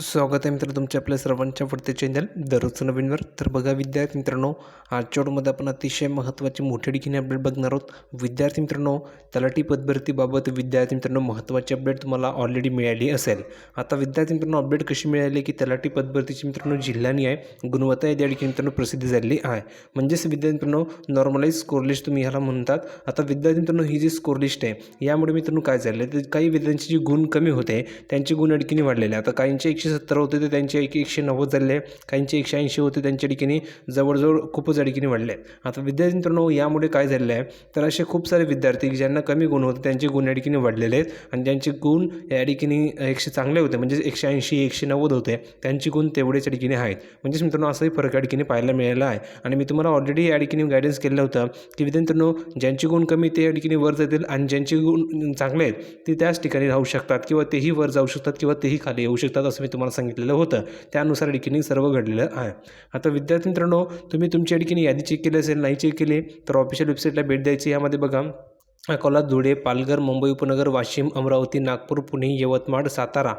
स्वागत आहे मित्र तुमच्या आपल्या सर्वांच्या पुढते चॅनल दररोज नवीनवर तर बघा विद्यार्थी मित्रांनो आजच्या आपण अतिशय महत्त्वाची मोठी डिखीने अपडेट बघणार आहोत. विद्यार्थी मित्रांनो तलाठी पदभरतीबाबत विद्यार्थी मित्रांनो महत्त्वाची अपडेट तुम्हाला ऑलरेडी मिळाली असेल. आता विद्यार्थी मित्रांनो अपडेट कशी मिळाली की तलाठी पदभरतीची मित्रांनो जिल्ह्यानी आहे गुणवत्ता या ठिकाणी मित्रांनो प्रसिद्धी झालेली आहे. म्हणजेच विद्यार्थी मित्रांनो नॉर्मलाईज स्कोर लिस्ट तुम्ही ह्याला म्हणतात. आता विद्यार्थी मित्रांनो ही जी स्कोर लिस्ट आहे यामुळे मित्रांनो काय झालं तर काही विद्यार्थ्यांचे जे गुण कमी होते त्यांचे गुण अडकीने वाढलेले आहे. आता काहींचे एकशे सत्तर होते ते त्यांचे एक एकशे नव्वद झाले. काहींचे एकशे ऐंशी होते त्यांच्या ठिकाणी जवळजवळ खूपच ठिकाणी वाढले. आता विद्यार्थी मित्रांनो यामुळे काय झालेलं आहे? तर असे खूप सारे विद्यार्थी ज्यांना कमी गुण होते त्यांचे गुण या ठिकाणी वाढलेले आहेत. आणि ज्यांचे गुण या ठिकाणी एकशे चांगले होते म्हणजे एकशे ऐंशी एकशे नव्वद होते त्यांचे गुण तेवढेच या ठिकाणी आहेत. म्हणजेच मित्रांनो असंही फरक या ठिकाणी पाहायला मिळाला आहे. आणि मी तुम्हाला ऑलरेडी या ठिकाणी गायडन्स केलं होतं की विद्यार्थी मित्रांनो ज्यांचे गुण कमी ते या ठिकाणी वर जातील आणि ज्यांचे गुण चांगले आहेत ते त्याच ठिकाणी राहू शकतात किंवा तेही वर जाऊ शकतात किंवा तेही खाली येऊ शकतात. असं मी तुम्हाला सांगितलेलं होतं. त्यानुसार या सर्व घडलेलं आहे. आता विद्यार्थी मित्रांनो तुम्ही तुमच्या ठिकाणी यादी चेक केली असेल नाही चेक केली तर ऑफिशियल वेबसाईटला भेट द्यायची. यामध्ये बघा अकोला धुळे पालघर मुंबई उपनगर वाशिम अमरावती नागपूर पुणे यवतमाळ सातारा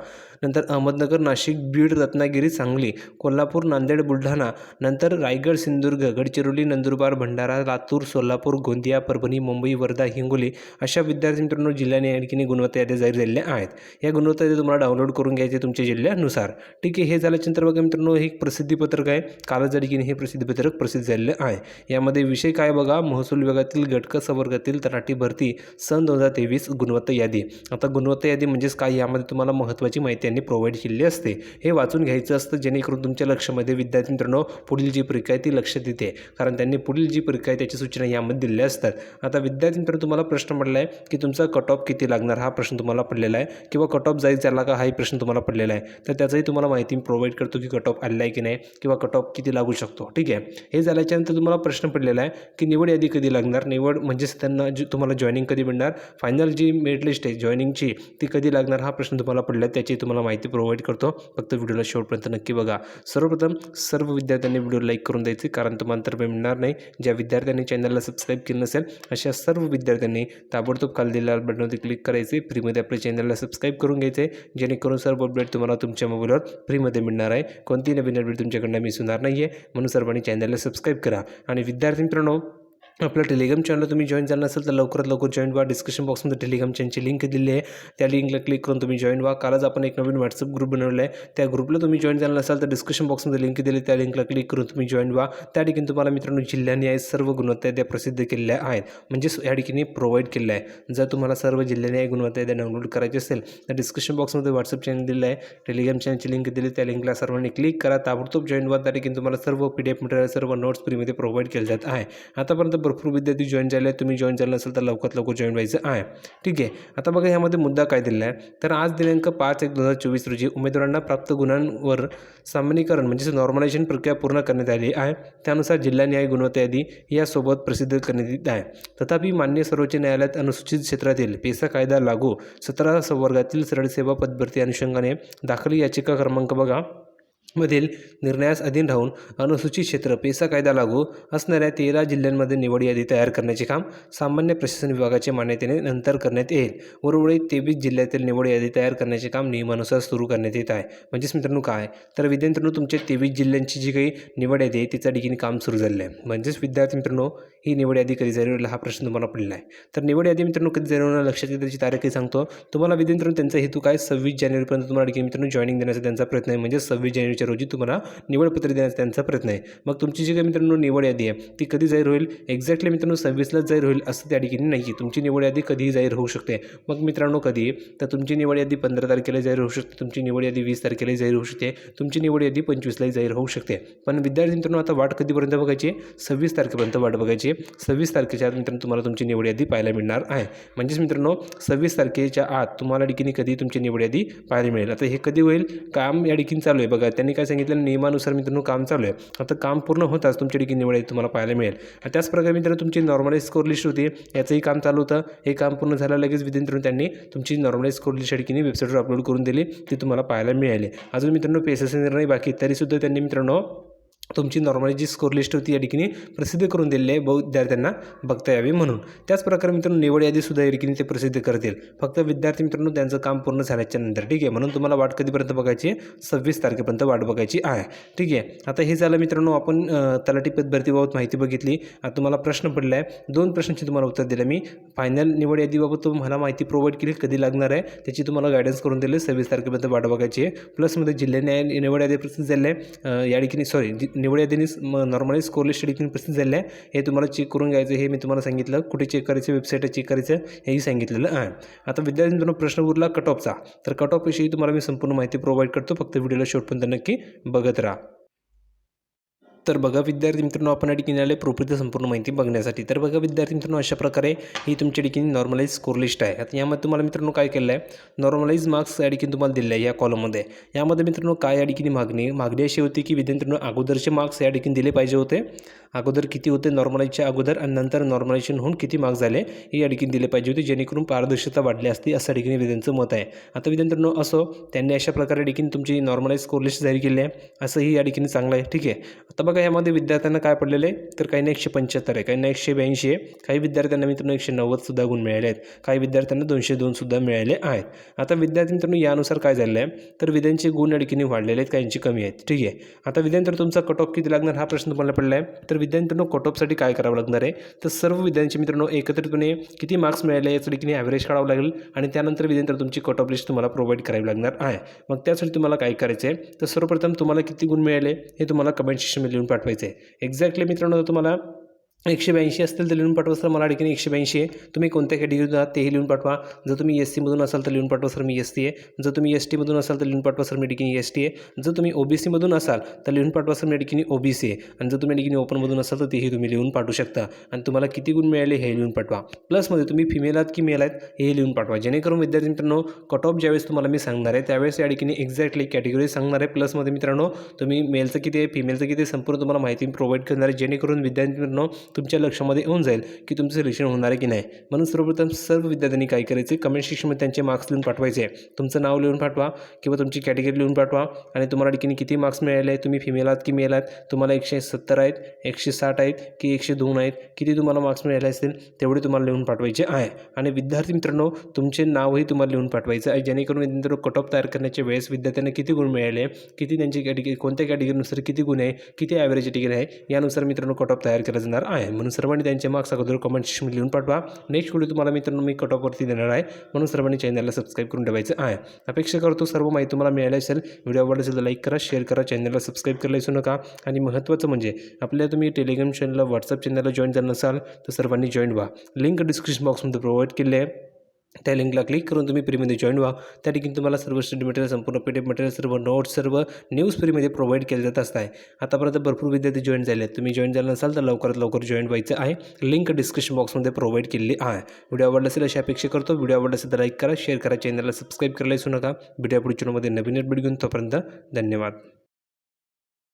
नंतर अहमदनगर नाशिक बीड रत्नागिरी सांगली कोल्हापूर नांदेड बुलढाणा नंतर रायगड सिंधुदुर्ग गडचिरोली नंदुरबार भंडारा लातूर सोलापूर गोंदिया परभणी मुंबई वर्धा हिंगोली अशा विद्यार्थी मित्रांनो जिल्ह्याने आणखीन गुणवत्ता याद्या जाहीर झालेल्या आहेत. या गुणवत्ता याद्या तुम्हाला डाउनलोड करून घ्यायचे तुमच्या जिल्ह्यानुसार. ठीक आहे हे झाल्याच्यानंतर बघा मित्रांनो हे एक प्रसिद्धीपत्रक आहे. कालच आणखीन हे प्रसिद्धीपत्रक प्रसिद्ध झालेलं आहे. यामध्ये विषय काय बघा महसूल विभागातील घटक संवर्गातील तलाठी भरती सन दोन हजार तेवीस गुणवत्ता यादी. आता गुणवत्ता यादी म्हणजेच काय यामध्ये तुम्हाला महत्त्वाची माहिती यांनी प्रोव्हाइड केलेली असते. हे वाचून घ्यायचं असतं जेणेकरून तुमच्या लक्षामध्ये विद्यार्थी मित्रांनो पुढील जी परीक्षा आहे ती लक्ष देते कारण त्यांनी पुढील जी परीक्षा आहे त्याची सूचना यामध्ये दिलेल्या असतात. आता विद्यार्थी मित्रांनो तुम्हाला प्रश्न पडला आहे की तुमचा कट ऑफ किती लागणार? हा प्रश्न तुम्हाला पडलेला आहे. किंवा कट ऑफ जाईल झाला का? हाही प्रश्न तुम्हाला पडलेला आहे. तर त्याचाही तुम्हाला माहिती प्रोव्हाइड करतो की कट ऑफ आलेला आहे की नाही? किंवा कट ऑफ किती लागू शकतो? ठीक आहे? हे झाल्याच्यानंतर तुम्हाला प्रश्न पडलेला आहे की निवड यादी कधी लागणार? निवड म्हणजेच त्यांना जी तुम्हाला जॉईनिंग कधी मिळणार? फायनल जी मेरिट लिस्ट आहे जॉईनिंगची ती कधी लागणार? हा प्रश्न तुम्हाला पडला त्याची तुम्हाला माहिती प्रोव्हाइड करतो. फक्त व्हिडिओला शेवटपर्यंत नक्की बघा. सर्वप्रथम सर्व विद्यार्थ्यांनी व्हिडिओ लाईक करून द्यायचे कारण तुम्हाला तर मिळणार नाही. ज्या विद्यार्थ्यांनी चॅनलला सबस्क्राईब केलं नसेल अशा सर्व विद्यार्थ्यांनी ताबडतोब खाली दिलेल्या बटनवरती क्लिक करायचे. फ्रीमध्ये आपल्या चॅनलला सबस्क्राईब करून घ्यायचे. जेणेकरून सर्व अपडेट तुम्हाला तुमच्या मोबाईलवर फ्रीमध्ये मिळणार आहे. कोणतीही नवीन अपडेट तुमच्याकडनं मिस होणार नाही आहे म्हणून सर्वांनी चॅनलला सबस्क्राईब करा. आणि विद्यार्थी मित्रांनो आपल्या टेलिग्राम चॅनल तुम्ही जॉईन झालं नसेल तर लवकरात लवकर जॉईन व्हा. डिस्क्रिप्शन बॉक्समध्ये टेलिग्राम चॅनलची लिंक दिली आहे. त्या लिंकला क्लिक करून तुम्ही जॉईन व्हा. कालच आपण एक नवीन व्हॉट्सअप ग्रुप बनवला आहे त्या ग्रुपला तुम्ही जॉईन झाला नसाल तर डिस्क्रिप्शन बॉक्समध्ये लिंक दिली त्या लिंकला क्लिक करून तुम्ही जॉईन व्हा. त्या ठिकाणी तुम्हाला मित्रांनो जिल्ह्यांनी आहे सर्व गुणवत्ता त्या प्रसिद्ध केलेल्या आहेत. म्हणजेच या ठिकाणी प्रोव्हाइड केलेलं आहे. जर तुम्हाला सर्व जिल्ह्याने आहे गुणवत्ता त्या डाउनलोड करायची असेल तर डिस्क्रिप्शन बॉक्समध्ये व्हॉट्सअप चॅनल दिलं आहे. टेलिग्राम चॅनलची लिंक दिली. त्या लिंकला सर्वांनी क्लिक करा. ताबडतोब जॉईन व्हा. त्या ठिकाणी तुम्हाला सर्व पी डी एफ मटेरियल सर्व नोट्स फ्रीमध्ये प्रोव्हाइड केले जात आहे. आतापर्यंत भरपूर विद्यार्थी जॉईन झाले आहेत. तुम्ही जॉईन झालं नसेल तर लवकरात लवकर जॉईन व्हायचं आहे. ठीक आहे. आता बघा ह्यामध्ये मुद्दा काय दिलेला आहे? तर आज दिनांक पाच एक दोन हजार चोवीस रोजी उमेदवारांना प्राप्त गुणांवर सामान्यीकरण म्हणजेच नॉर्मलायझेशन प्रक्रिया पूर्ण करण्यात आली आहे. त्यानुसार जिल्हा न्याय गुणवत्ता यादी यासोबत प्रसिद्ध करण्यात येत आहे. तथापि मान्य सर्वोच्च न्यायालयात अनुसूचित क्षेत्रातील पेसा कायदा लागू सतरा संवर्गातील सरळ सेवा पदभरती अनुषंगाने दाखल याचिका क्रमांक बघा. मधील निर्णयास अधीन राहून अनुसूचित क्षेत्र पेसा कायदा लागू असणाऱ्या तेरा जिल्ह्यांमध्ये निवड यादी तयार करण्याचे काम सामान्य प्रशासन विभागाच्या मान्यतेने नंतर करण्यात येईल. उर्वरित तेवीस जिल्ह्यातील निवड यादी तयार करण्याचे काम नियमानुसार सुरू करण्यात येत आहे. म्हणजेच मित्रांनो काय? तर विद्यार्थ्यांनो तुमच्या तेवीस जिल्ह्यांची जी काही निवड यादी आहे तिच्या ठिकाणी काम सुरू झालेलं आहे. म्हणजेच विद्यार्थी मित्रांनो ही निवड यादी कधी जाहीर होईल हा प्रश्न तुम्हाला पडला आहे. तर निवड यादी मित्रांनो कधी जाहीर होणार लक्षात येईल त्याची तारीखही सांगतो. तुम्हाला विद्यार्थ्यांनो त्यांचा हेतू काय? सव्वीस जानेवारीपर्यंत तुम्हाला ठिकाणी मित्रांनो जॉईनिंग देण्याचा त्यांचा प्रयत्न आहे. म्हणजे सव्वीस जानेवारी तारखेच्या रोजी तुम्हाला निवडपत्र देण्याचा त्यांचा प्रयत्न आहे. मग तुमची जी काही मित्रांनो निवड यादी आहे ती कधी जाहीर होईल? एक्झॅक्टली मित्रांनो सव्वीसलाच जाहीर होईल असं त्या ठिकाणी नाही तुमची निवड यादी कधीही जाहीर होऊ शकते. मग मित्रांनो कधी? तर तुमची निवड यादी पंधरा तारखेला जाहीर होऊ शकते. तुमची निवड यादी वीस तारखेला जाहीर होऊ शकते. तुमची निवड यादी पंचवीसलाही जाहीर होऊ शकते. पण विद्यार्थी मित्रांनो आता वाट कधीपर्यंत बघायची? सव्वीस तारखेपर्यंत वाट बघायची. सव्वीस तारखेच्या आत मित्रांनो तुम्हाला तुमची निवड यादी पाहायला मिळणार आहे. म्हणजेच मित्रांनो सव्वीस तारखेच्या आत तुम्हाला ठिकाणी कधी तुमची निवड यादी पाहायला मिळेल. आता हे कधी होईल? काम या ठिकाणी चालू आहे. बघा त्यांनी काय सांगितलं नियमानुसार मित्रांनो काम चालू आहे. आता काम पूर्ण होताच तुमच्या डिग्री निवड आहे तुम्हाला पाहायला मिळेल. आणि त्याच प्रकारे मित्रांनो तुमची नॉर्मलाईज स्कोर लिस्ट होती. याचंही काम चालू होतं. हे काम पूर्ण झालं लगेच विद्यार्थ्यांनो त्यांनी तुमची नॉर्मलाईज स्कोर लिस्ट या वेबसाईटवर अपलोड करून दिली ती तुम्हाला पाहायला मिळाली. अजून मित्रांनो पेसेस निर्णय बाकी तरीसुद्धा त्यांनी मित्रांनो तुमची नॉर्मली जी स्कोर लिस्ट होती या ठिकाणी प्रसिद्ध करून दिलेली आहे. बहु विद्यार्थ्यांना बघता यावी म्हणून. त्याच प्रकारे मित्रांनो निवड यादीसुद्धा या ठिकाणी ते प्रसिद्ध करतील. फक्त विद्यार्थी मित्रांनो त्यांचं काम पूर्ण झाल्याच्यानंतर ठीक आहे? म्हणून तुम्हाला वाट कधीपर्यंत बघायची आहे? सव्वीस तारखेपर्यंत वाट बघायची आहे. ठीक आहे? आता हे झालं मित्रांनो आपण तलाठी पद भरतीबाबत माहिती बघितली. आता तुम्हाला प्रश्न पडला आहे. दोन प्रश्नांची तुम्हाला उत्तर दिलं मी. फायनल निवड यादीबाबत तुम्हाला माहिती प्रोव्हाइड केली. कधी लागणार आहे? त्याची तुम्हाला गायडन्स करून दिली. सव्वीस तारखेपर्यंत वाट बघायची आहे. प्लसमध्ये जिल्हा निवड यादी प्रसिद्ध झाले या ठिकाणी सॉरी निवड यादीने नॉर्मली स्कोर लिस्ट ठिकाणी प्रसिद्ध झाले आहे. हे तुम्हाला चेक करून घ्यायचं हे मी तुम्हाला सांगितलं. कुठे चेक करायचं? वेबसाईट चेक करायचं. हेही सांगितलेलं आहे. आता विद्यार्थी प्रश्न उरला कट ऑफचा तर कट ऑफविषयी तुम्हाला मी संपूर्ण माहिती प्रोव्हाइड करतो. फक्त व्हिडिओला शेवटपर्यंत नक्की बघत राहा. तर बघा विद्यार्थी मित्रांनो आपण या ठिकाणी आले प्रोफिटची संपूर्ण माहिती बघण्यासाठी. तर बघा विद्यार्थी मित्रांनो अशा प्रकारे ही तुमच्या ठिकाणी नॉर्मलाईज स्कोर लिस्ट आहे. आता यामध्ये तुम्हाला मित्रांनो काय केलं आहे नॉर्मलाईज मार्क्स या ठिकाणी तुम्हाला दिले आहे या कॉलममध्ये यामध्ये मित्रांनो काय या ठिकाणी मागणी? मागणी अशी होती की विद्यार्थ्यांनो अगोदरचे मार्क्स या ठिकाणी दिले पाहिजे होते. अगोदर किती होते? नॉर्मलाईजच्या अगोदर आणि नंतर नॉर्मलायझेशन होऊन किती मार्क्स झाले हे या ठिकाणी दिले पाहिजे होते जेणेकरून पारदर्शकता वाढली असती असं ठिकाणी विद्यांचं मत आहे. आता विद्यार्थ्यांनो असो त्यांनी अशा प्रकारे ठिकाणी तुमची नॉर्मलाईज स्कोर लिस्ट जाहीर केली आहे असंही या ठिकाणी चांगलं आहे. ठीक आहे? आता बघा यामध्ये विद्यार्थ्यांना काय पडलेलं आहे? तर काहींना एकशे पंच्याहत्तर आहे काहींना एकशे ब्याऐंशी आहे. काही विद्यार्थ्यांना मित्रांनो एकशे नव्वदसुद्धा गुण मिळाले आहेत. काही विद्यार्थ्यांना दोनशे दोनसुद्धा मिळाले आहेत. आता विद्यार्थी मित्रांनो यानुसार काय झालेलं आहे तर विद्यांचे गुण अडकीने वाढलेले आहेत काहींचे कमी आहेत. ठीक आहे. आता विद्यार्थी तुमचा कट ऑफ किती लागणार? हा प्रश्न तुम्हाला पडला आहे तर विद्यार्थ्यांनो कट ऑफसाठी काय करावं लागणार आहे? तर सर्व विद्यार्थी मित्रांनो एकत्रितपणे किती मार्क्स मिळाले याचं ठिकाणी ॲव्हरेज काढावं लागेल. आणि त्यानंतर विद्यार्थी तुमची कट ऑफ लिस्ट तुम्हाला प्रोव्हाइड करावी लागणार आहे. मग त्यासाठी तुम्हाला काय करायचं आहे तर सर्वप्रथम तुम्हाला किती गुण मिळाले? हे तुम्हाला कमेंट सेक्शनमध्ये लिहून पाठवायचं आहे एक्झॅक्टली मित्रांनो तुम्हाला एकशे ब्याऐंशी असतील तर लिहून पाठवा सर मला ठिकाणी एकशे ब्याऐंशी आहे. तुम्ही कोणत्या कॅटेगरीत आहात तेही लिहून पाठवा. जर तुम्ही एस सीमधून असाल तर लिहून पाठवा सर मी एस टी आहे. जर तुम्ही एस टीमधून असाल तर लिहून पाठवा सर मी ठिकाणी एस टी आहे. जर तुम्ही ओ बी सीमधून असाल तर लिहून पाठवा सर मी ठिकाणी ओ बी सी आहे. आणि जर तुम्ही ठिकाणी ओपनमधून असाल तर तेही तुम्ही लिहून पाठवू शकता. आणि तुम्हाला किती गुण मिळाले हे लिहून पाठवा. प्लसमध्ये तुम्ही फिमेल आहात की मेल आहेत हे लिहून पाठवा. जेणेकरून विद्यार्थी मित्रांनो कट ऑफ ज्यावेळेस तुम्हाला मी सांगणार आहे त्यावेळेस या ठिकाणी एक्झॅक्टली कॅटेगरी सांगणार आहे. प्लसमध्ये मित्रांनो तुम्ही मेलचं किती आहे फिमेलचं किती आहे संपूर्ण तुम्हाला माहिती प्रोव्हाइड करणार आहे. जेणेकरून विद्यार्थी मित्रांनो तुमच्या लक्षामध्ये येऊन जाईल की तुमचं सिलेक्शन होणार आहे की नाही. म्हणून सर्वप्रथम सर्व विद्यार्थ्यांनी काय करायचे? कमेंट सेक्शनमध्ये त्यांचे मार्क्स लिहून पाठवायचे. तुमचं नाव लिहून पाठवा किंवा तुमची कॅटेगरी लिहून पाठवा आणि तुम्हाला ठिकाणी किती मार्क्स मिळाले तुम्ही फिमेल आहात की मेल आहात? तुम्हाला एकशे सत्तर आहेत एकशे साठ आहेत की एकशे दोन आहेत? किती तुम्हाला मार्क्स मिळाले असतील? तेवढे तुम्हाला लिहून पाठवायचे आहे. आणि विद्यार्थी मित्रांनो तुमचे नावही तुम्हाला लिहून पाठवायचं आहे. जेणेकरून विद्यार्थी कट ऑफ तयार करण्याच्या वेळेस विद्यार्थ्यांना किती गुण मिळाले? किती त्यांची कॅटेगरी कोणत्या कॅटेगरीनुसार किती गुण आहे? किती ॲव्हरेज टिकेल आहे? यानुसार मित्रांनो कट ऑफ तयार केला जाणार आहे. आहे. म्हणून सर्वांनी त्यांच्या मार्क्स अगोदर कमेंट सेक्शनमध्ये लिहून पाठवा. नेक्स्ट व्हिडिओ तुम्हाला मित्रांनो मी कट ऑफवरती देणार आहे. म्हणून सर्वांनी चॅनलला सबस्क्राईब करून ठेवायचं आहे. अपेक्षा करतो सर्व माहिती तुम्हाला मिळाली असेल. व्हिडिओ आवडला असेल तर लाईक करा शेअर करा चॅनलला सबस्क्राईब करायला विसरू नका. आणि महत्त्वाचं म्हणजे आपल्या तुम्ही टेलिग्राम चॅनलला व्हॉट्सअप चॅनलला जॉईन झालं नसाल तर सर्वांनी जॉईन व्हा. लिंक डिस्क्रिप्शन बॉक्समध्ये प्रोव्हाइड केले आहे. त्या लिंकला क्लिक करून तुम्ही फ्रीमध्ये जॉईन व्हा. त्या ठिकाणी तुम्हाला सर्व स्टडी मटेरियल संपूर्ण पी मटेरियल सर्व नोट्स सर्व न्यूज फ्रीमध्ये प्रोव्हाइड केले जात असत आहे आतापर्यंत भरपूर विद्यार्थी जॉईन झाले आहेत. तुम्ही जॉईन झाला नसाल तर लवकरात लवकर जॉईन व्हायचं आहे. लिंक डिस्क्रिप्शन बॉक्समध्ये प्रोव्हाइड केलेली आहे. व्हिडिओ आवडला असेल अशी अपेक्षा करतो. व्हिडिओ आवडला असेल तर लाईक करा शेअर करा चॅनलला सबस्क्राईब करायला विसरू नका. व्हिडिओ पुढच्या नवीन अपडेट घेऊन तोपर्यंत धन्यवाद.